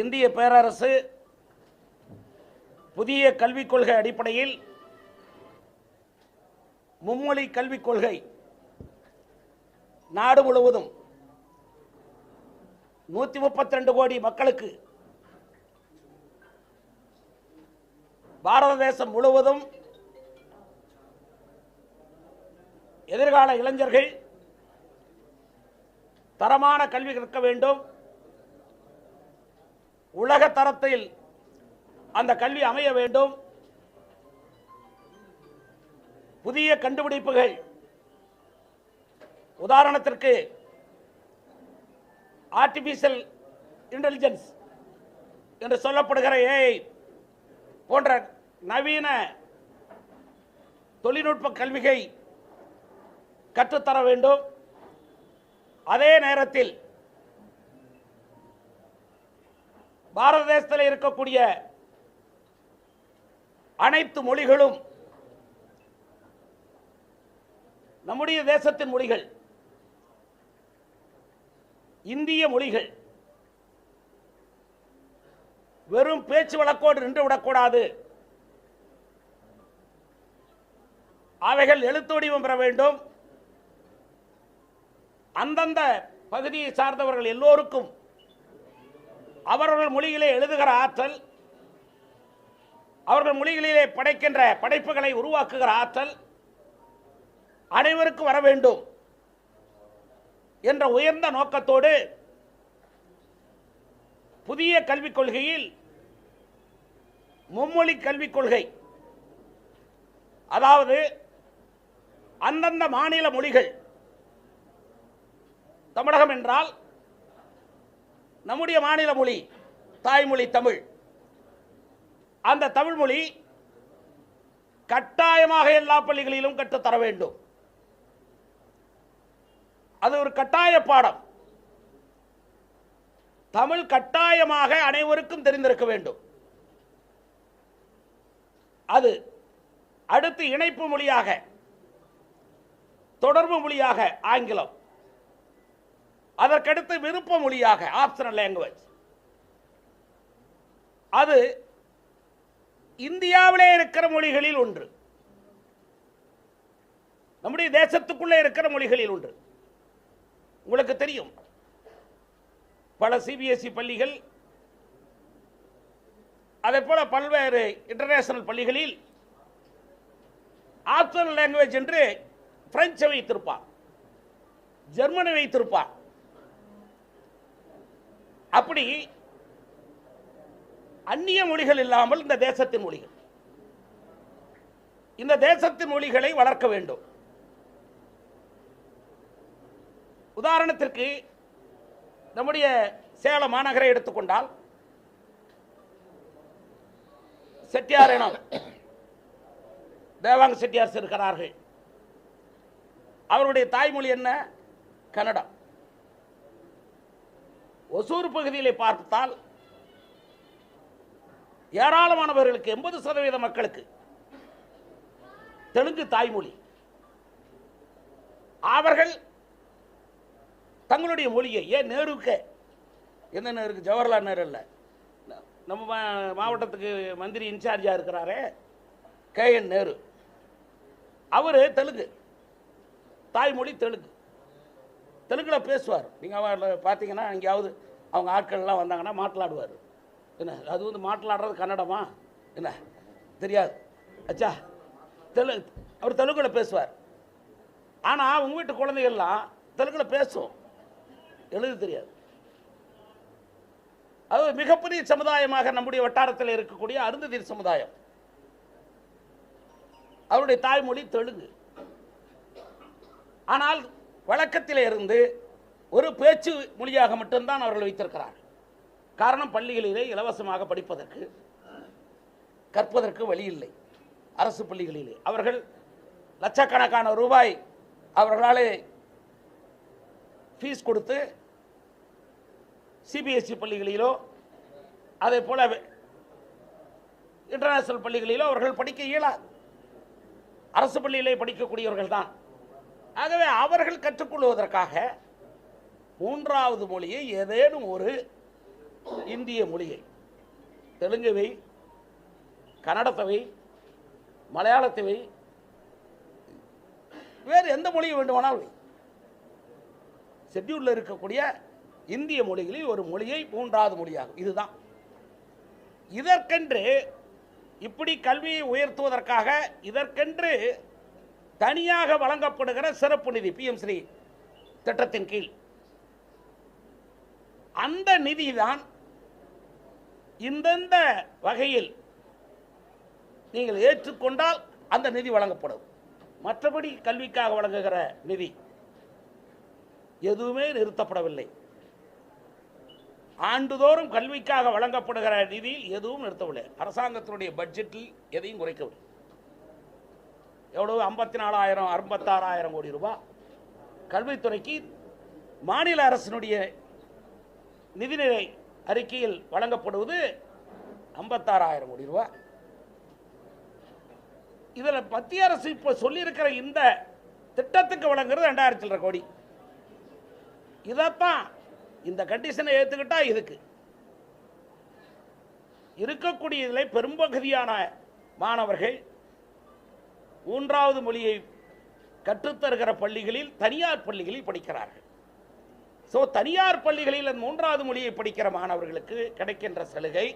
இந்திய பேரரசு புதிய கல்விக் கொள்கை அடிப்படையில் மும்மொழி கல்விக் கொள்கை நாடு முழுவதும் நூற்றி முப்பத்தி ரெண்டு கோடி மக்களுக்கு பாரத தேசம் முழுவதும் எதிர்கால இளைஞர்கள் தரமான கல்வி கற்க வேண்டும். உலக தரத்தில் அந்த கல்வி அமைய வேண்டும். புதிய கண்டுபிடிப்புகள். உதாரணத்திற்கு ஆர்டிபிஷியல் இன்டெலிஜென்ஸ் என்று சொல்லப்படுகிற ஏஐ போன்ற நவீன தொழில்நுட்ப கல்விகை கற்றுத்தர வேண்டும். அதே நேரத்தில் பாரத தேசத்தில் இருக்கக்கூடிய அனைத்து மொழிகளும் நம்முடைய தேசத்தின் மொழிகள் இந்திய மொழிகள் வெறும் பேச்சு வழக்கோடு நின்று விடக்கூடாது. அவைகள் எழுத்துவடிவம் பெற வேண்டும். அந்தந்த பகுதியை சார்ந்தவர்கள் எல்லோருக்கும் அவர்கள் மொழியிலே எழுதுகிற ஆற்றல் அவர்கள் மொழிகளிலே படைக்கின்ற படைப்புகளை உருவாக்குகிற ஆற்றல் அனைவருக்கும் வர வேண்டும் என்ற உயர்ந்த நோக்கத்தோடு புதிய கல்விக் கொள்கையில் மும்மொழி கல்விக் கொள்கை அதாவது அந்தந்த மாநில மொழிகள் தமிழகம் என்றால் நம்முடைய மாநில மொழி தாய்மொழி தமிழ். அந்த தமிழ் மொழி கட்டாயமாக எல்லா பள்ளிகளிலும் கற்றுத்தர வேண்டும். அது ஒரு கட்டாய பாடம். தமிழ் கட்டாயமாக அனைவருக்கும் தெரிந்திருக்க வேண்டும். அது அடுத்து இணைப்பு மொழியாக தொடர்பு மொழியாக ஆங்கிலம். அதற்கடுத்து விருப்ப மொழியாக ஆப்ஷனல் லாங்குவேஜ் அது இந்தியாவிலே இருக்கிற மொழிகளில் ஒன்று. நம்முடைய தேசத்துக்குள்ளே இருக்கிற மொழிகளில் ஒன்று. உங்களுக்கு தெரியும். பல சிபிஎஸ்இ பள்ளிகள் அதே போல பல்வேறு இன்டர்நேஷனல் பள்ளிகளில் ஆப்ஷனல் லாங்குவேஜ் என்று பிரெஞ்சை வைத்திருப்பார். ஜெர்மனி வைத்திருப்பார். அப்படி அந்நிய மொழிகள் இல்லாமல் இந்த தேசத்தின் மொழிகள். இந்த தேசத்தின் மொழிகளை வளர்க்க வேண்டும். உதாரணத்திற்கு நம்முடைய சேலம் மாநகரை எடுத்துக்கொண்டால் செட்டியார் இனம் தேவாங்க செட்டியார் இருக்கிறார்கள் அவருடைய தாய்மொழி என்ன? கன்னடம். ஒசூர் பகுதியிலே பார்த்தால் ஏராளமானவர்களுக்கு எண்பது சதவீத மக்களுக்கு தெலுங்கு தாய்மொழி. அவர்கள் தங்களுடைய மொழியை ஏன் நேருக்க? எந்த நேருக்கு? ஜவஹர்லால் நேரு இல்லை நம்ம மா- மாவட்டத்துக்கு மந்திரி இன்சார்ஜாக இருக்கிறாரே கே என் நேரு. அவர் தெலுங்கு தாய்மொழி தெலுங்கு. தெலுங்கில் பேசுவார். நீங்கள் பார்த்தீங்கன்னா எங்கேயாவது அவங்க ஆட்கள்லாம் வந்தாங்கன்னா மாట్లాடுவார் என்ன அது வந்து மாట్లాடுறது கன்னடமா? என்ன தெரியாது. அச்சா தெலு அவர் தெலுங்கில் பேசுவார். ஆனால் உங்கள் வீட்டு குழந்தைகள்லாம் தெலுங்கில் பேசும். எழுத தெரியாது. அது மிகப்பெரிய சமுதாயமாக நம்முடைய வட்டாரத்தில் இருக்கக்கூடிய அருந்ததி சமுதாயம். அவருடைய தாய்மொழி தெலுங்கு. ஆனால் வழக்கத்தில் இருந்து ஒரு பேச்சு மொழியாக மட்டும்தான் அவர்கள் வைத்திருக்கிறார் காரணம் பள்ளிகளிலே இலவசமாக படிப்பதற்கு கற்பதற்கு வழி இல்லை. அரசு பள்ளிகளிலே. அவர்கள் லட்சக்கணக்கான ரூபாய் அவர்களாலே ஃபீஸ் கொடுத்து சிபிஎஸ்சி பள்ளிகளிலோ அதே போல இன்டர்நேஷனல் பள்ளிகளிலோ அவர்கள் படிக்க இயலாது. அரசு பள்ளியிலே படிக்கக்கூடியவர்கள் தான் ஆகவே அவர்கள் கற்றுக்கொள்வதற்காக மூன்றாவது மொழியை ஏதேனும் ஒரு இந்திய மொழியை தெலுங்குவை கன்னடத்தவை மலையாளத்தவை வேறு எந்த மொழியை வேண்டுமானாலும் ஷெட்யூலில் இருக்கக்கூடிய இந்திய மொழிகளில் ஒரு மொழியை மூன்றாவது மொழியாகும். இதுதான். இதற்கென்று இப்படி கல்வியை உயர்த்துவதற்காக இதற்கென்று தனியாக வழங்கப்படுகிற சிறப்பு நிதி பிஎம் ஸ்ரீ திட்டத்தின் கீழ். அந்த நிதி தான் இந்தந்த வகையில் நீங்கள் ஏற்றுக்கொண்டால் அந்த நிதி வழங்கப்படும். மற்றபடி கல்விக்காக வழங்குகிற நிதி எதுவுமே நிறுத்தப்படவில்லை. ஆண்டுதோறும் கல்விக்காக வழங்கப்படுகிற நிதியில் எதுவும் நிறுத்தவில்லை. அரசாங்கத்தினுடைய பட்ஜெட்டில் எதையும் குறைக்கவில்லை. எவ்வளவு? ஐம்பத்தி நாலாயிரம் ஐம்பத்தாறாயிரம் கோடி ரூபாய் கல்வித்துறைக்கு மாநில அரசினுடைய நிதிநிலை அறிக்கையில் வழங்கப்படுவது ஐம்பத்தாறாயிரம் கோடி ரூபாய் இதில் மத்திய அரசு இப்போ சொல்லியிருக்கிற இந்த திட்டத்துக்கு வழங்குறது ரெண்டாயிரத்தி சில்லரை கோடி. இதைத்தான் இந்த கண்டிஷனை ஏற்றுக்கிட்டா இதுக்கு. இருக்கக்கூடிய இதில் பெரும்பகுதியான மாணவர்கள் மூன்றாவது மொழியை கற்றுத்தருகிற பள்ளிகளில் தனியார் பள்ளிகளில் படிக்கிறார்கள். ஸோ தனியார் பள்ளிகளில் அந்த மூன்றாவது மொழியை படிக்கிற மாணவர்களுக்கு கிடைக்கின்ற சலுகை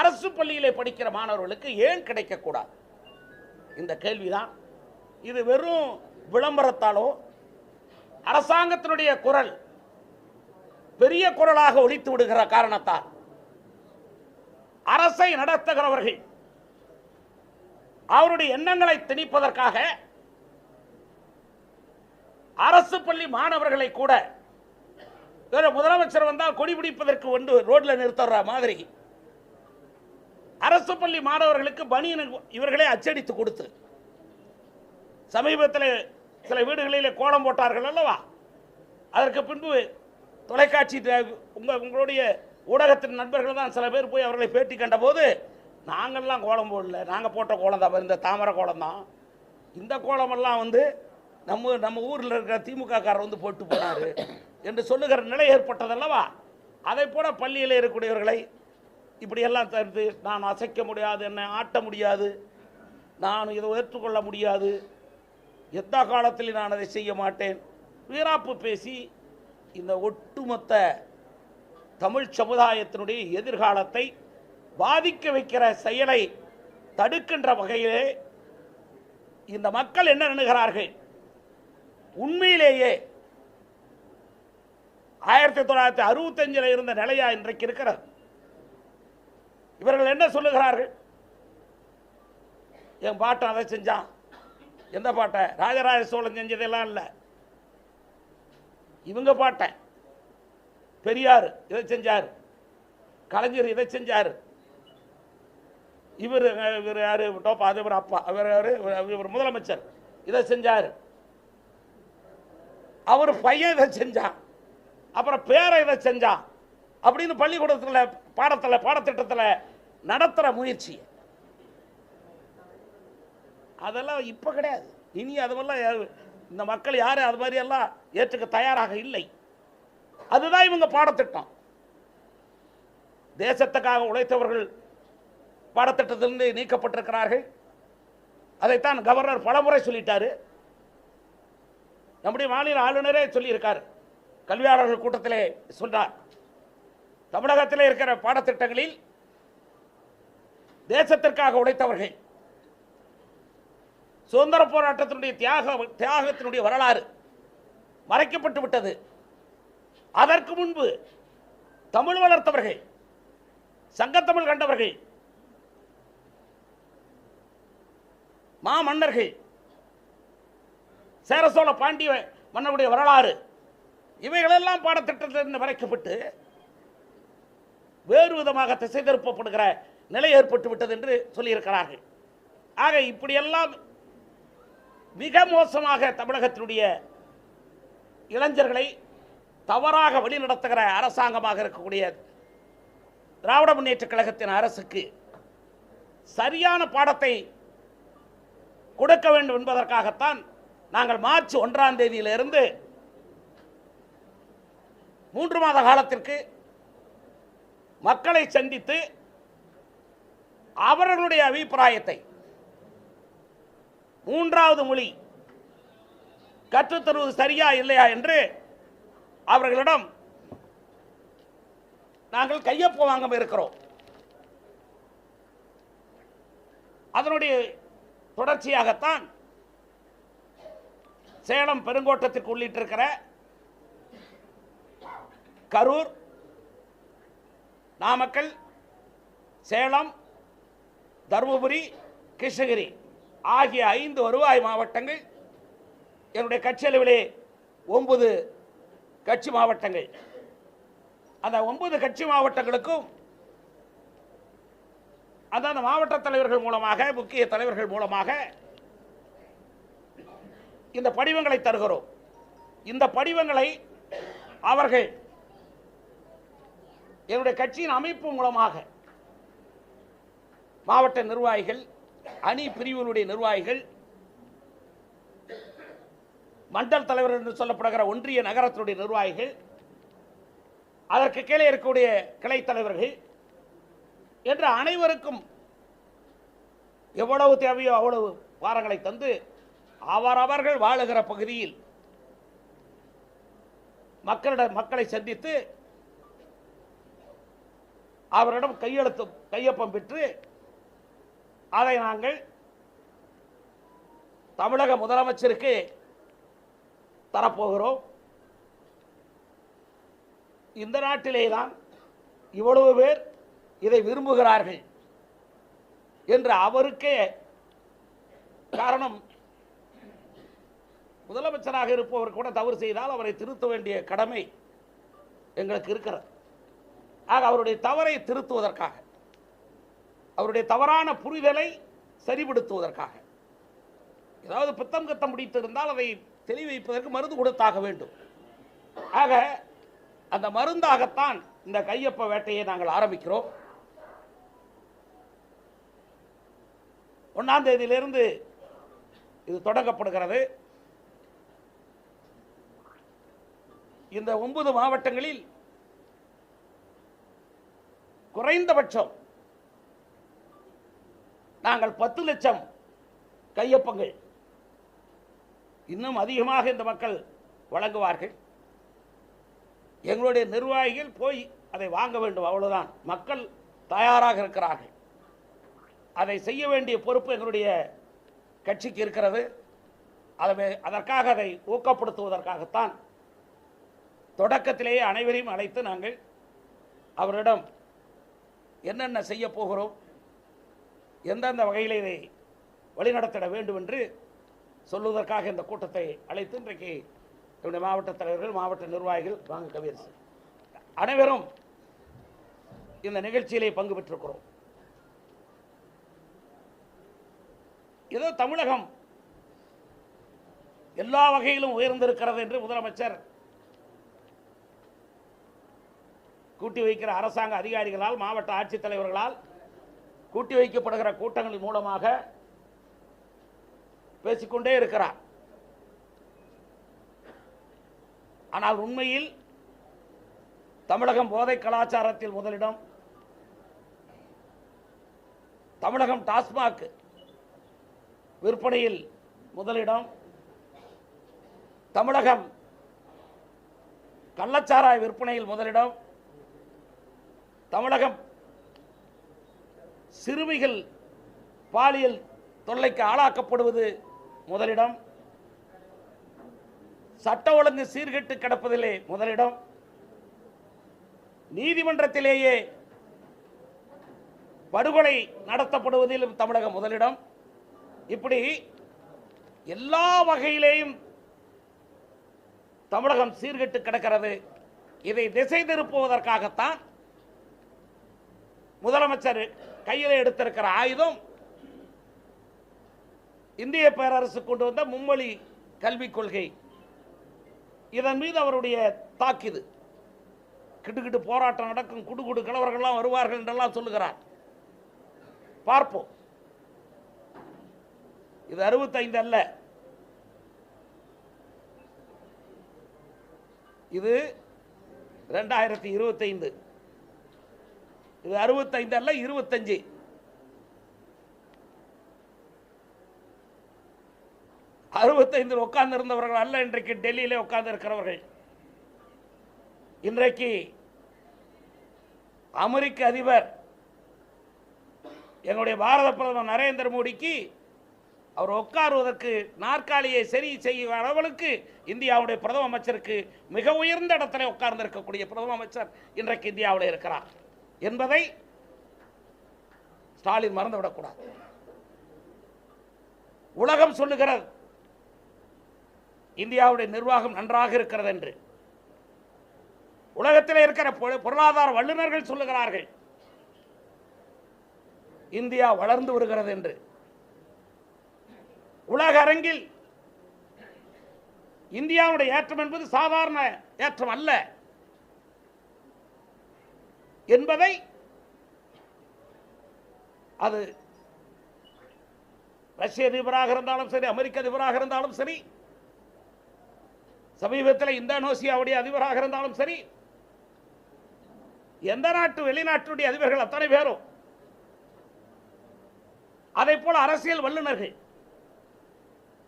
அரசு பள்ளியிலே படிக்கிற மாணவர்களுக்கு ஏன் கிடைக்கக்கூடாது? இந்த கேள்விதான். இது வெறும் விளம்பரத்தாலோ அரசாங்கத்தினுடைய குரல் பெரிய குரலாக ஒழித்து விடுகிற காரணத்தால் அரசை நடத்துகிறவர்கள் அவருடைய எண்ணங்களை திணிப்பதற்காக அரசு பள்ளி மாணவர்களை கூட வேற முதலமைச்சர் வந்தால் கொடி பிடிப்பதற்கு ஒன்று ரோட்ல நிறுத்துற மாதிரி அரசு பள்ளி மாணவர்களுக்கு பனியன் இவர்களே அச்சடித்து கொடுத்து சமீபத்தில் சில வீடுகளில் கோலம் போட்டார்கள் அல்லவா? அதற்கு பின்பு தொலைக்காட்சி த- உங்க உங்களுடைய ஊடகத்தின் நண்பர்கள் தான் சில பேர் போய் அவர்களை பேட்டி கண்டபோது நாங்கள்லாம் கோலம் போடல. நாங்கள் போட்ட கோலம் தான். இந்த தாமரை கோலம் தான். இந்த கோலமெல்லாம் வந்து நம்ம நம்ம ஊரில் இருக்கிற திமுகக்காரர் வந்து போட்டு போனார். என்று சொல்லுகிற நிலை ஏற்பட்டதல்லவா? அதை போல பள்ளியில் இருக்கக்கூடியவர்களை இப்படியெல்லாம் தடுத்து நான் அசைக்க முடியாது என்னை ஆட்ட முடியாது நான் இதை ஏற்றுக்கொள்ள முடியாது எந்த காலத்தில் நான் அதை செய்ய மாட்டேன். வீராப்பு பேசி இந்த ஒட்டுமொத்த தமிழ் சமுதாயத்தினுடைய எதிர்காலத்தை பாதிக்க வைக்கிற செயலை தடுக்கின்ற வகையிலே இந்த மக்கள் என்ன எண்ணுகிறார்கள்? உண்மையிலேயே ஆயிரத்தி தொள்ளாயிரத்தி அறுபத்தஞ்சில் இருந்த நிலையா இன்றைக்கு இருக்கிறது. இவர்கள் என்ன சொல்லுகிறார்கள்? என் பாட்டன் அதை செஞ்சான். எந்த பாட்டை? ராஜராஜ சோழன் செஞ்சதெல்லாம் இல்லை. இவங்க பாட்டை. பெரியார் இதை செஞ்சார். கலைஞர் இதை செஞ்சார். இவர் இவர் யாரு? டோப்பா அது இவர் அப்பா. அவர் யாரு? இவர் முதலமைச்சர். இதை செஞ்சார். அவர் பையன் இதை செஞ்சான் அப்புறம் பேரை இதை செஞ்சான் அப்படின்னு பள்ளிக்கூடத்தில் பாடத்தில் பாடத்திட்டத்தில் நடத்துகிற முயற்சி அதெல்லாம் இப்போ கிடையாது. இனி அதுவெல்லாம் இந்த மக்கள் யாரும் அது மாதிரி எல்லாம் ஏற்றுக்க தயாராக இல்லை. அதுதான் இவங்க பாடத்திட்டம். தேசத்துக்காக உழைத்தவர்கள் பாடத்திட்டத்திலிருந்து நீக்கப்பட்டிருக்கிறார்கள். அதைத்தான் கவர்னர் பலமுறை சொல்லிட்டாரு. நம்முடைய மாநில ஆளுநரே சொல்லியிருக்கார். கல்வியாளர்கள் கூட்டத்திலே சொன்னார் தமிழகத்தில் இருக்கிற பாடத்திட்டங்களில் தேசத்திற்காக உழைத்தவர்கள் சுதந்திர போராட்டத்தினுடைய தியாக தியாகத்தினுடைய வரலாறு மறைக்கப்பட்டு விட்டது. அதற்கு முன்பு தமிழ் வளர்த்தவர்கள் சங்கத்தமிழ் கண்டவர்கள் மாமன்னர்கள். சேர சோழ பாண்டிய மன்னருடைய வரலாறு இவைகளெல்லாம் பாடத்திட்டத்திலிருந்து வரைக்கப்பட்டு வேறு விதமாக திசை திருப்பப்படுகிற நிலை ஏற்பட்டு விட்டது என்று சொல்லியிருக்கிறார்கள். ஆக இப்படியெல்லாம் மிக மோசமாக தமிழகத்தினுடைய இளைஞர்களை தவறாக வழிநடத்துகிற அரசாங்கமாக இருக்கக்கூடிய திராவிட முன்னேற்ற கழகத்தின் அரசுக்கு சரியான பாடத்தை கொடுக்க வேண்டும் என்பதற்காகத்தான் நாங்கள் மார்ச் ஒன்றாம் தேதியிலிருந்து மூன்று மாத காலத்திற்கு மக்களை சந்தித்து அவர்களுடைய அபிப்பிராயத்தை மூன்றாவது மொழி கற்றுத்தருவது சரியா இல்லையா என்று அவர்களிடம் நாங்கள் கையொப்பம் வாங்க இருக்கிறோம். அதனுடைய தொடர்ச்சியாகத்தான் சேலம் பெருங்கோட்டத்திற்கு உள்ளிட்டிருக்கிற கரூர் நாமக்கல் சேலம் தருமபுரி கிருஷ்ணகிரி ஆகிய ஐந்து வருவாய் மாவட்டங்கள் என்னுடைய கட்சி அளவிலே ஒன்பது கட்சி மாவட்டங்கள். அந்த ஒன்பது கட்சி மாவட்டங்களுக்கும் அந்தந்த மாவட்ட தலைவர்கள் மூலமாக முக்கிய தலைவர்கள் மூலமாக இந்த படிவங்களை தருகிறோம். இந்த படிவங்களை அவர்கள் என்னுடைய கட்சியின் அமைப்பு மூலமாக மாவட்ட நிர்வாகிகள் அணி பிரிவுகளுடைய நிர்வாகிகள் மண்டல் தலைவர் என்று சொல்லப்படுகிற ஒன்றிய நகரத்தினுடைய நிர்வாகிகள் அதற்கு கீழே இருக்கக்கூடிய கிளை தலைவர்கள் என்று அனைவருக்கும் எவ்வளவு தேவையோ அவ்வளவு வாரங்களை தந்து அவரவர்கள் வாழுகிற பகுதியில் மக்களிடம் மக்களை சந்தித்து அவரிடம் கையெழுத்து கையொப்பம் பெற்று அதை நாங்கள் தமிழக முதலமைச்சருக்கு தரப்போகிறோம். இந்த நாட்டிலே தான் இவ்வளவு பேர் இதை விரும்புகிறார்கள் என்று அவருக்கே காரணம். முதலமைச்சராக இருப்பவர் கூட தவறு செய்தால் அவரை திருத்த வேண்டிய கடமை எங்களுக்கு இருக்கிறது. ஆக அவருடைய தவறை திருத்துவதற்காக அவருடைய தவறான புரிதலை சரிபடுத்துவதற்காக ஏதாவது பித்தம் கத்தம் முடித்திருந்தால் அதை தெளிவைப்பதற்கு மருந்து கொடுத்தாக வேண்டும். ஆக அந்த மருந்தாகத்தான் இந்த கையொப்ப வேட்டையை நாங்கள் ஆரம்பிக்கிறோம். ஒன்றாம் தேதியிலிருந்து இது தொடங்கப்படுகிறது. இந்த ஒன்பது மாவட்டங்களில் குறைந்தபட்சம் நாங்கள் பத்து லட்சம் கையொப்பங்கள் இன்னும் அதிகமாக இந்த மக்கள் வழங்குவார்கள். எங்களுடைய நிர்வாகிகள் போய் அதை வாங்க வேண்டும் அவ்வளவுதான். மக்கள் தயாராக இருக்கிறார்கள். அதை செய்ய வேண்டிய பொறுப்பு எங்களுடைய கட்சிக்கு இருக்கிறது. அதை அதற்காக அதை ஊக்கப்படுத்துவதற்காகத்தான் தொடக்கத்திலேயே அனைவரையும் அழைத்து நாங்கள் அவரிடம் என்னென்ன செய்ய போகிறோம் எந்தெந்த வகையில் இதை வழிநடத்திட வேண்டும் என்று சொல்லுவதற்காக இந்த கூட்டத்தை அழைத்து இன்றைக்கு என்னுடைய மாவட்ட தலைவர்கள் மாவட்ட நிர்வாகிகள் வாங்க கவியரசு. அனைவரும் இந்த நிகழ்ச்சியிலே பங்கு பெற்றிருக்கிறோம். ஏதோ தமிழகம். எல்லா வகையிலும் உயர்ந்திருக்கிறது என்று முதலமைச்சர் கூட்டி வைக்கிற அரசாங்க அதிகாரிகளால் மாவட்ட ஆட்சித்தலைவர்களால் கூட்டி வைக்கப்படுகிற கூட்டங்களின் மூலமாக பேசிக்கொண்டே இருக்கிறார். ஆனால் உண்மையில் தமிழகம் போதை கலாச்சாரத்தில் முதலிடம் தமிழகம் டாஸ்மாக் விற்பனையில் முதலிடம் தமிழகம். கள்ளச்சாராய விற்பனையில் முதலிடம் தமிழகம். சிறுமிகள் பாலியல் தொல்லைக்கு ஆளாக்கப்படுவது முதலிடம். சட்ட ஒழுங்கு சீர்கெட்டு கிடப்பதிலே முதலிடம். நீதிமன்றத்திலேயே படுகொலை நடத்தப்படுவதிலும் தமிழகம் முதலிடம். இப்படி எல்லா வகையிலேயும் தமிழகம் சீர்கெட்டு கிடக்கிறது. இதை திசை திருப்புவதற்காகத்தான் முதலமைச்சர் கையில் எடுத்திருக்கிற ஆயுதம் இந்திய பேரரசு கொண்டு வந்த மும்மொழி கல்விக் கொள்கை. இதன் மீது அவருடைய தாக்கிது. கிட்டுக்கிட்டு போராட்டம் நடக்கும் குடுகுடு கிழவர்கள்லாம் வருவார்கள் என்றெல்லாம் சொல்லுகிறார். பார்ப்போம். இது அறுபத்தைந்து அல்ல. இது ரெண்டாயிரத்தி இருபத்தைந்து. இது அறுபத்தைந்து அல்ல இருபத்தஞ்சு. அறுபத்தைந்தில் உட்கார்ந்து இருந்தவர்கள் அல்ல இன்றைக்கு டெல்லியிலே உட்கார்ந்து இருக்கிறவர்கள் இன்றைக்கு அமெரிக்க அதிபர் என்னுடைய பாரத பிரதமர் நரேந்திர மோடிக்கு அவர் உட்காருவதற்கு நாற்காலியை சரி செய்யும் அளவுக்கு இந்தியாவுடைய பிரதம அமைச்சருக்கு மிக உயர்ந்த இடத்துல உட்கார்ந்து இருக்கக்கூடிய பிரதம அமைச்சர் இன்றைக்கு இந்தியாவில் இருக்கிறார். என்பதை ஸ்டாலின் மறந்துவிடக்கூடாது. உலகம் சொல்லுகிறது இந்தியாவுடைய நிர்வாகம் நன்றாக இருக்கிறது என்று. உலகத்தில் இருக்கிற பொருளாதார வல்லுநர்கள் சொல்லுகிறார்கள் இந்தியா வளர்ந்து வருகிறது என்று. உலக அரங்கில் இந்தியாவுடைய ஏற்றம் என்பது சாதாரண ஏற்றம் அல்ல என்பதை அது ரஷ்ய அதிபராக இருந்தாலும் சரி அமெரிக்க அதிபராக இருந்தாலும் சரி சமீபத்தில் இந்தோனேசியாவுடைய அதிபராக இருந்தாலும் சரி எந்த நாட்டு வெளிநாட்டுடைய அதிபர்கள் அத்தனை பேரும் அதை போல அரசியல் வல்லுநர்கள்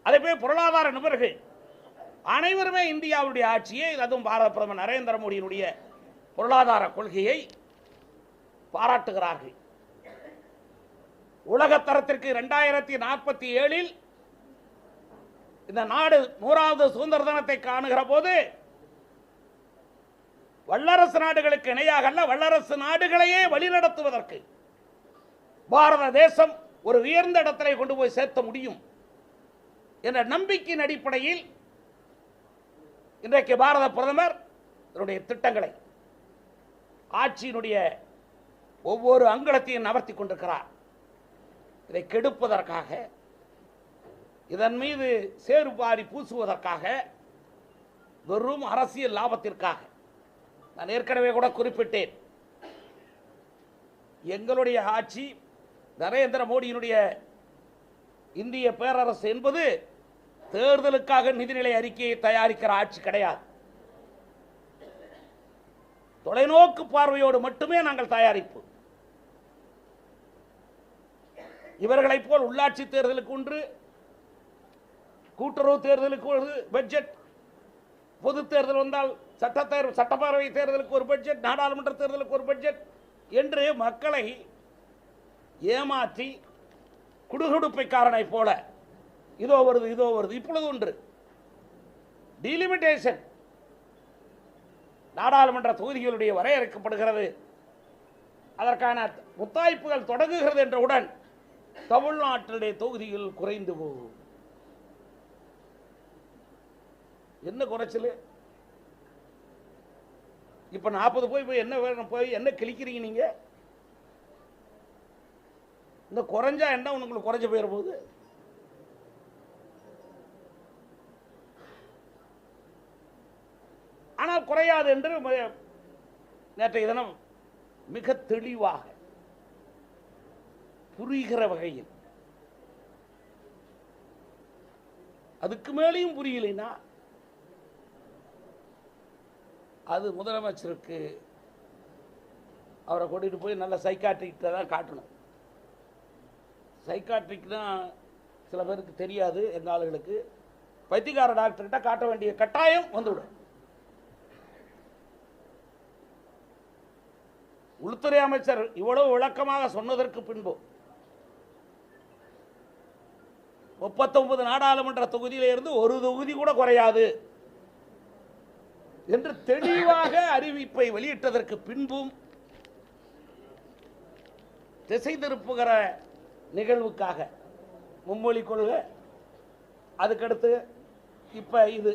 அதே போய் பொருளாதார நிபுணர்கள் அனைவருமே இந்தியாவுடைய ஆட்சியை அதுவும் பாரத பிரதமர் நரேந்திர மோடியினுடைய பொருளாதார கொள்கையை பாராட்டுகிறார்கள். உலக தரத்திற்கு இரண்டாயிரத்தி நாற்பத்தி ஏழில் இந்த நாடு நூறாவது சுதந்திர தினத்தை காணுகிற போது வல்லரசு நாடுகளுக்கு இணையாக அல்ல வல்லரசு நாடுகளையே வழிநடத்துவதற்கு பாரத தேசம் ஒரு உயர்ந்த இடத்திலே கொண்டு போய் சேர்த்த முடியும். என்ற நம்பிக்கையின் அடிப்படையில் இன்றைக்கு பாரத பிரதமர் இதனுடைய திட்டங்களை ஆட்சியினுடைய ஒவ்வொரு அங்கலத்தையும் நகர்த்தி கொண்டிருக்கிறார். இதை கெடுப்பதற்காக இதன் மீது சேறுபாரி பூசுவதற்காக வெறும் அரசியல் லாபத்திற்காக நான் ஏற்கனவே கூட குறிப்பிட்டேன். எங்களுடைய ஆட்சி நரேந்திர மோடியினுடைய இந்திய பேரரசு என்பது தேர்தலுக்காக நிதிநிலை அறிக்கையை தயாரிக்கிற ஆட்சி கிடையாது. தொலைநோக்கு பார்வையோடு மட்டுமே நாங்கள் தயாரிப்பு. இவர்களைப் போல் உள்ளாட்சி தேர்தலுக்கு ஒன்று கூட்டுறவு தேர்தலுக்கு ஒரு பட்ஜெட் பொது தேர்தல் வந்தால் சட்டத்தேர் சட்டப்பேரவை தேர்தலுக்கு ஒரு பட்ஜெட் நாடாளுமன்ற தேர்தலுக்கு ஒரு பட்ஜெட் என்று மக்களை ஏமாற்றி குடுகுடுப்பைக்காரனை போல இதோ வருது இதோ வருது. இப்பொழுது ஒன்று. டிலிமிட்டேஷன் நாடாளுமன்ற தொகுதிகளுடைய வரையறுக்கப்படுகிறது. அதற்கான முத்தாய்ப்புகள் தொடங்குகிறது என்றவுடன் தமிழ்நாட்டினுடைய தொகுதிகள் குறைந்து போகும். என்ன குறைச்சல்? இப்ப நாற்பது போய் போய் என்ன வேணும்? போய் என்ன கிழிக்கிறீங்க நீங்க? இந்த குறைஞ்சா என்ன உங்களுக்கு குறைஞ்சு போயிட போகுது? ஆனால் குறையாது என்று நேற்றைய தினம் மிக தெளிவாக புரிகிற வகையில் அதுக்கு மேலேயும் புரியலைன்னா அது முதலமைச்சருக்கு அவரை கூட்டிட்டு போய் நல்ல சைக்காட்ரிக்கிட்ட தான் காட்டணும். சைக்காட்ரிக் தான் சில பேருக்கு தெரியாது எங்கள் ஆளுகளுக்கு. பைத்தியக்கார டாக்டர்கிட்ட காட்ட வேண்டிய கட்டாயம் வந்துவிடும். உள்துறை அமைச்சர் இவ்வளவு விளக்கமாக சொன்னதற்கு பின்பு முப்பத்தொன்பது நாடாளுமன்ற தொகுதியிலிருந்து ஒரு தொகுதி கூட குறையாது என்று தெளிவாக அறிவிப்பை வெளியிட்டதற்கு பின்பும் திசை திருப்புகிற நிகழ்வுக்காக மும்மொழி கொள்கை. அதுக்கடுத்து இப்ப இது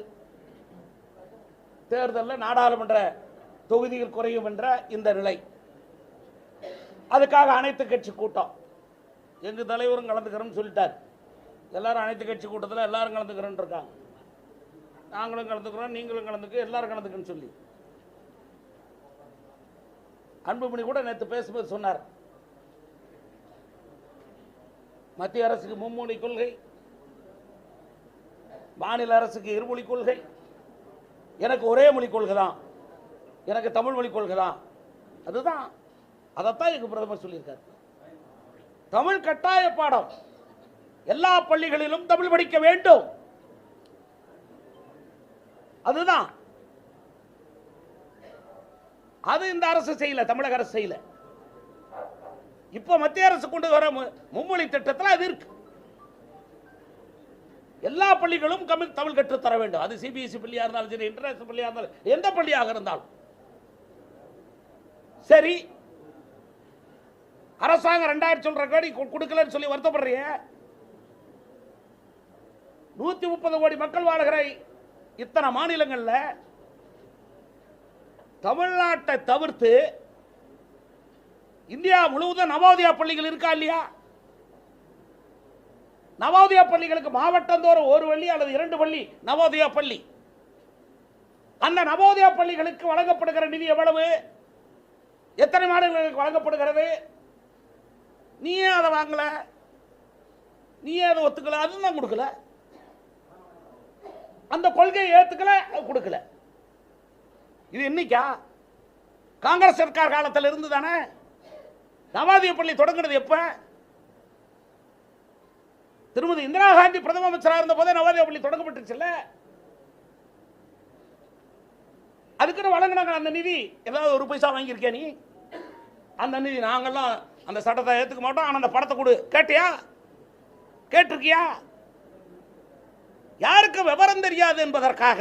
தேர்தலில் நாடாளுமன்ற தொகுதிகள் குறையும் என்ற இந்த நிலை. அதுக்காக அனைத்து கட்சி கூட்டம். எங்கள் தலைவரும் கலந்துக்கிறோம்னு சொல்லிட்டார். எல்லாரும் அனைத்து கட்சி கூட்டத்தில் எல்லாரும் கலந்துக்கிறோன்னு இருக்காங்க. நாங்களும் கலந்துக்கிறோம் நீங்களும் கலந்துக்க எல்லாரும் கலந்துக்கன்னு சொல்லி. அன்புமணி கூட நேற்று பேசும்போது சொன்னார். மத்திய அரசுக்கு மும்மொழி கொள்கை மாநில அரசுக்கு இருமொழி கொள்கை. எனக்கு ஒரே மொழி கொள்கை தான் எனக்கு தமிழ் மொழி கொள்கை தான் அதுதான் அதைத்தான் எங்கள் பிரதமர் சொல்லியிருக்காரு. தமிழ் கட்டாய பாடம். எல்லா பள்ளிகளிலும் தமிழ் படிக்க வேண்டும். அதுதான். அது இந்த அரசு செய்யல தமிழக அரசு செய்யல. இப்ப மத்திய அரசு கொண்டு வர மும்மொழி திட்டத்தில் அது இருக்கு. எல்லா பள்ளிகளும் தமிழ் தமிழ் கற்றுத்தர வேண்டும். அது சிபிஎஸ்இ பள்ளியா இருந்தாலும் சரி இன்டர்நேஷனல் பள்ளியா இருந்தாலும் எந்த பள்ளியாக இருந்தாலும். சரி அரசாங்கம் ரெண்டாயிரம் சொல்ற கோடி கொடுக்கலன்னு சொல்லி வருத்தப்படுறிய நூத்தி முப்பது கோடி மக்கள் வாழ்கிற இத்தனை மாநிலங்கள்ல தமிழ்நாட்டை தவிர்த்து இந்தியா முழுவதும் நவோதயா பள்ளிகள் இருக்கா இல்லையா? நவோதயா பள்ளிகளுக்கு மாவட்டந்தோறும் ஒரு பள்ளி அல்லது இரண்டு பள்ளி நவோதயா பள்ளி. அந்த நவோதயா பள்ளிகளுக்கு வழங்கப்படுகிற நிதி எவ்வளவு? எத்தனை மாநிலங்களுக்கு வழங்கப்படுகிறது? நீ ஏன் அதை வாங்கல? நீ ஏன் அதை ஒத்துக்கல? அதுதான் கொடுக்கல. அந்த கொள்கையை ஏத்துக்கல கொடுக்கல. இது இன்னைக்கா காங்கிரஸ் சர்க்கார் காலத்தில் இருந்து தானே நவாதிய பள்ளி தொடங்கினது எப்ப? திருமதி இந்திரா காந்தி பிரதம அமைச்சராக இருந்த போதே நவோதயா பள்ளி தொடங்கப்பட்டுச்சுல்ல அதுக்குன்னு வழங்கினாங்க அந்த நிதி. ஏதாவது ஒரு பைசா வாங்கியிருக்கே நீ? அந்த நிதி நாங்கள்லாம் அந்த சட்டத்தை ஏற்றுக்க மாட்டோம். ஆனால் அந்த படத்தை கொடு. கேட்டியா? கேட்டிருக்கியா? யாருக்கு விவரம் தெரியாது என்பதற்காக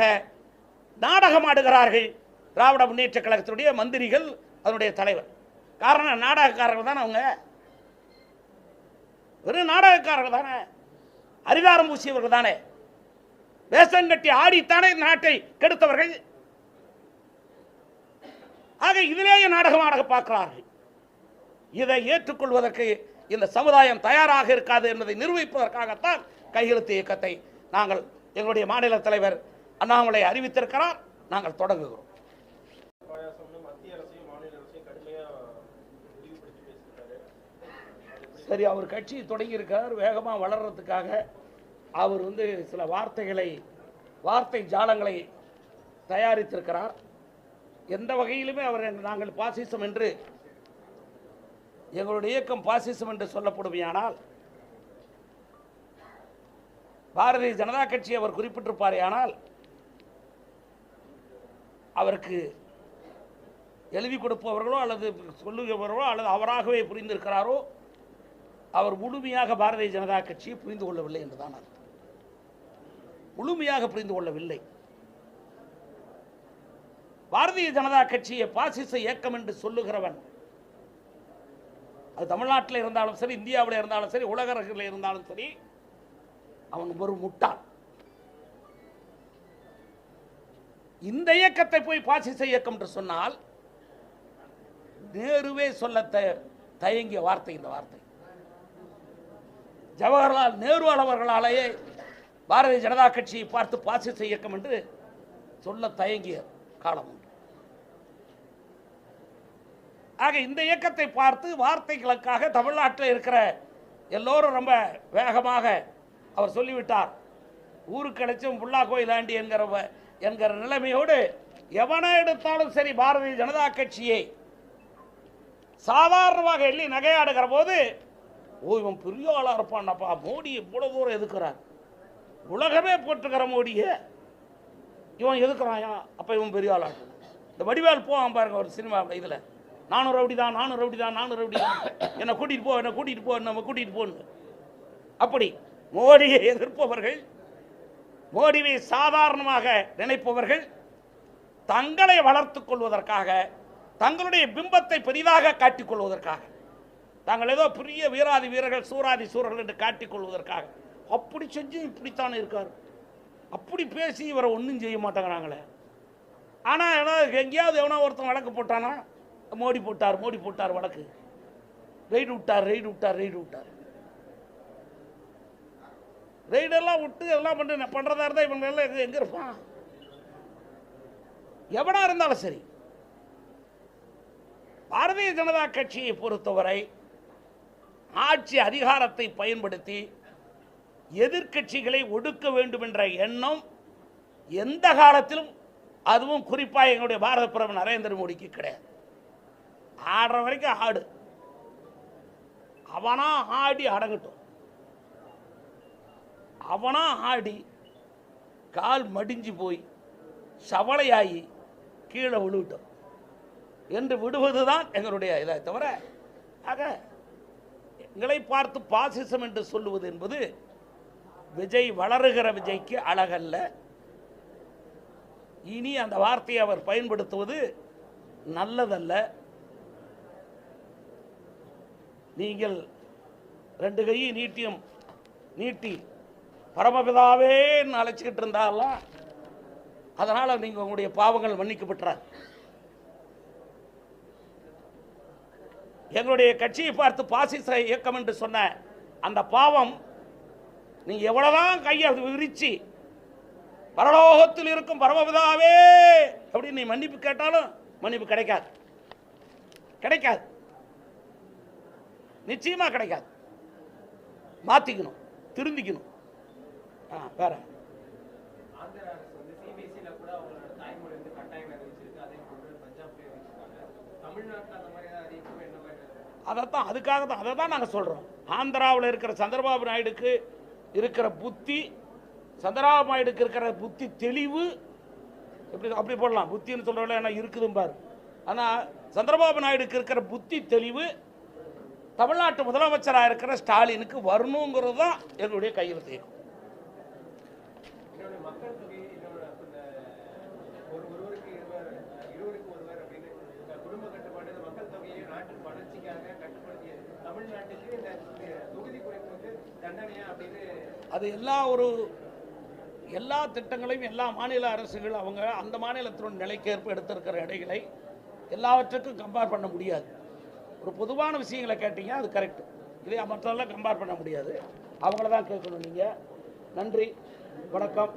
நாடகம் ஆடுகிறார்கள் திராவிட முன்னேற்ற கழகத்தினுடைய மந்திரிகள் அதனுடைய தலைவர். காரணம் நாடகக்காரர்கள் தானே அவங்க? வெறும் நாடகக்காரர்கள் தானே? அரிதாரம் பூசியவர்கள் தானே? வேஷம் கட்டி ஆடித்தானே இந்த நாட்டை கெடுத்தவர்கள்? ஆக இதிலேயே நாடகம் ஆடக பார்க்கிறார்கள். இதை ஏற்றுக்கொள்வதற்கு இந்த சமுதாயம் தயாராக இருக்காது என்பதை நிரூபிப்பதற்காகத்தான் கையெழுத்து இயக்கத்தை நாங்கள் எங்களுடைய மாநில தலைவர் அண்ணாமலை அறிவித்திருக்கிறார். நாங்கள் தொடங்குகிறோம். சரி அவர் கட்சி தொடங்கியிருக்கார் வேகமாக வளர்றதுக்காக அவர் வந்து சில வார்த்தைகளை வார்த்தை ஜாலங்களை தயாரித்திருக்கிறார். எந்த வகையிலுமே அவர் நாங்கள் பாசிசம் என்று எங்களுடைய இயக்கம் பாசிசம் என்று சொல்லப்படுமையானால் பாரதிய ஜனதா கட்சி அவர் குறிப்பிட்டிருப்பாரே ஆனால் அவருக்கு எழுதி கொடுப்பவர்களோ அல்லது சொல்லுகிறவர்களோ அல்லது அவராகவே புரிந்திருக்கிறாரோ அவர் முழுமையாக பாரதிய ஜனதா கட்சியை புரிந்து கொள்ளவில்லை என்றுதான் அர்த்தம். முழுமையாக புரிந்து கொள்ளவில்லை. பாரதிய ஜனதா கட்சியை பாசிச இயக்கம் என்று சொல்லுகிறவன் அது தமிழ்நாட்டில் இருந்தாலும் சரி இந்தியாவில் இருந்தாலும் சரி உலக அரசில் இருந்தாலும் சரி அவன் ஒரு முட்டாள். இந்த இயக்கத்தை போய் பாசிச இயக்கம் என்று சொன்னால் நேருவே சொல்ல தயங்கிய வார்த்தை இந்த வார்த்தை. ஜவஹர்லால் நேரு அவர்களாலேயே பாரதிய ஜனதா கட்சியை பார்த்து பாசிச இயக்கம் என்று சொல்ல தயங்கிய காலம் ஆக இந்த இயக்கத்தை பார்த்து வார்த்தைகளுக்காக தமிழ்நாட்டில் இருக்கிற எல்லோரும் ரொம்ப வேகமாக அவர் சொல்லிவிட்டார். ஊருக்கு அழைச்சும் புல்லா கோயிலாண்டி என்கிற என்கிற நிலைமையோடு எவனை எடுத்தாலும் சரி பாரதிய ஜனதா கட்சியை சாதாரணமாக எள்ளி நகையாடுகிற போது ஓ இவன் பெரிய ஆளா இருப்பான்ப்பா மோடி இவ்வளோ தூரம் எதுக்குறான் உலகமே போட்டுக்கிற மோடியை. இவன் எதுக்குறான்? அப்ப இவன் பெரிய ஆளாக இந்த வடிவேல் போவான் பாருங்க ஒரு சினிமா இதில். நானும் ரவுடி தான் நானும் ரவுடி தான் நானும் ரவுடி தான். என்னை கூட்டிகிட்டு போ என்னை கூட்டிகிட்டு போ நம்ம கூட்டிகிட்டு போன்னு. அப்படி மோடியை எதிர்ப்பவர்கள் மோடியை சாதாரணமாக நினைப்பவர்கள் தங்களை வளர்த்துக் கொள்வதற்காக தங்களுடைய பிம்பத்தை பெரிதாக காட்டிக்கொள்வதற்காக தாங்கள் ஏதோ பெரிய வீராதி வீரர்கள் சூராதி சூரர்கள் என்று காட்டிக் கொள்வதற்காக அப்படி செஞ்சு இப்படித்தானே இருக்கார். அப்படி பேசி இவரை ஒன்றும் செய்ய மாட்டேங்கிறாங்களே. ஆனால் ஏன்னா எங்கேயாவது எவனோ ஒருத்தன் வழக்கு போட்டானா மோடி போட்டார் மோடி போட்டார் வழக்கு ரெய்டு விட்டார் ரெய்டு விட்டார் ரெய்டு விட்டார். ரெய்டெல்லாம் விட்டு எல்லாம் பண்ணி பண்ணுறதா இருந்தால் இவங்க எல்லாம் எங்கே எங்கே இருப்பான் எவனா இருந்தாலும் சரி. பாரதிய ஜனதா கட்சியை பொறுத்தவரை ஆட்சி அதிகாரத்தை பயன்படுத்தி எதிர்க்கட்சிகளை ஒடுக்க வேண்டும் என்ற எண்ணம் எந்த காலத்திலும் அதுவும் குறிப்பாக எங்களுடைய பாரத பிரதமர் நரேந்திர மோடிக்கு கிடையாது. ஆடுற வரைக்கும் ஆடு. அவனா ஆடி அடங்கட்டும். அவனா ஆடி கால் மடிஞ்சு போய் சவளையாகி கீழே விழுவிட்டோம் என்று விடுவது தான் எங்களுடைய இதை தவிர ஆக எங்களை பார்த்து பாசிசம் என்று சொல்லுவது என்பது விஜய் வளருகிற விஜய்க்கு அழகல்ல. இனி அந்த வார்த்தையை அவர் பயன்படுத்துவது நல்லதல்ல. நீங்கள் ரெண்டு கையை நீட்டியும் நீட்டி பரமபிதாவே அழைச்சிக்கிட்டு இருந்தாலாம் அதனால் நீங்கள் உங்களுடைய பாவங்கள் மன்னிக்கப்பட்டார் எங்களுடைய கட்சியை பார்த்து பாசிச இயக்கம் என்று சொன்ன அந்த பாவம் நீங்க எவ்வளவுதான் கையை விரிச்சு பரலோகத்தில் இருக்கும் பரமபிதாவே அப்படின்னு நீ மன்னிப்பு கேட்டாலும் மன்னிப்பு கிடைக்காது. கிடைக்காது. நிச்சயமாக கிடைக்காது. மாற்றிக்கணும் திருந்திக்கணும். ஆ வேற. அதைத்தான் அதுக்காக தான் அதை தான் நாங்கள் சொல்கிறோம் ஆந்திராவில் இருக்கிற சந்திரபாபு நாயுடுக்கு இருக்கிற புத்தி சந்திரபாபு நாயுடுக்கு இருக்கிற புத்தி தெளிவு எப்படி அப்படி போடலாம். புத்தின்னு சொல்கிறவங்கள என்ன இருக்குதும்பார். ஆனால் சந்திரபாபு நாயுடுக்கு இருக்கிற புத்தி தெளிவு தமிழ்நாட்டு முதலமைச்சராக இருக்கிற ஸ்டாலினுக்கு வரணுங்கிறது தான் எங்களுடைய கையெழுத்து இயக்கம் அது எல்லா ஒரு எல்லா திட்டங்களையும் எல்லா மாநில அரசுகள் அவங்க அந்த மாநிலத்தினுடைய நிலைக்கேற்ப எடுத்திருக்கிற இடைகளை எல்லாவற்றுக்கும் கம்பேர் பண்ண முடியாது. ஒரு பொதுவான விஷயங்களை கேட்டீங்க அது கரெக்ட் இதே மற்றெல்லாம் கம்பேர் பண்ண முடியாது. அவங்கள தான் கேட்கணும் நீங்கள் நன்றி. வணக்கம்.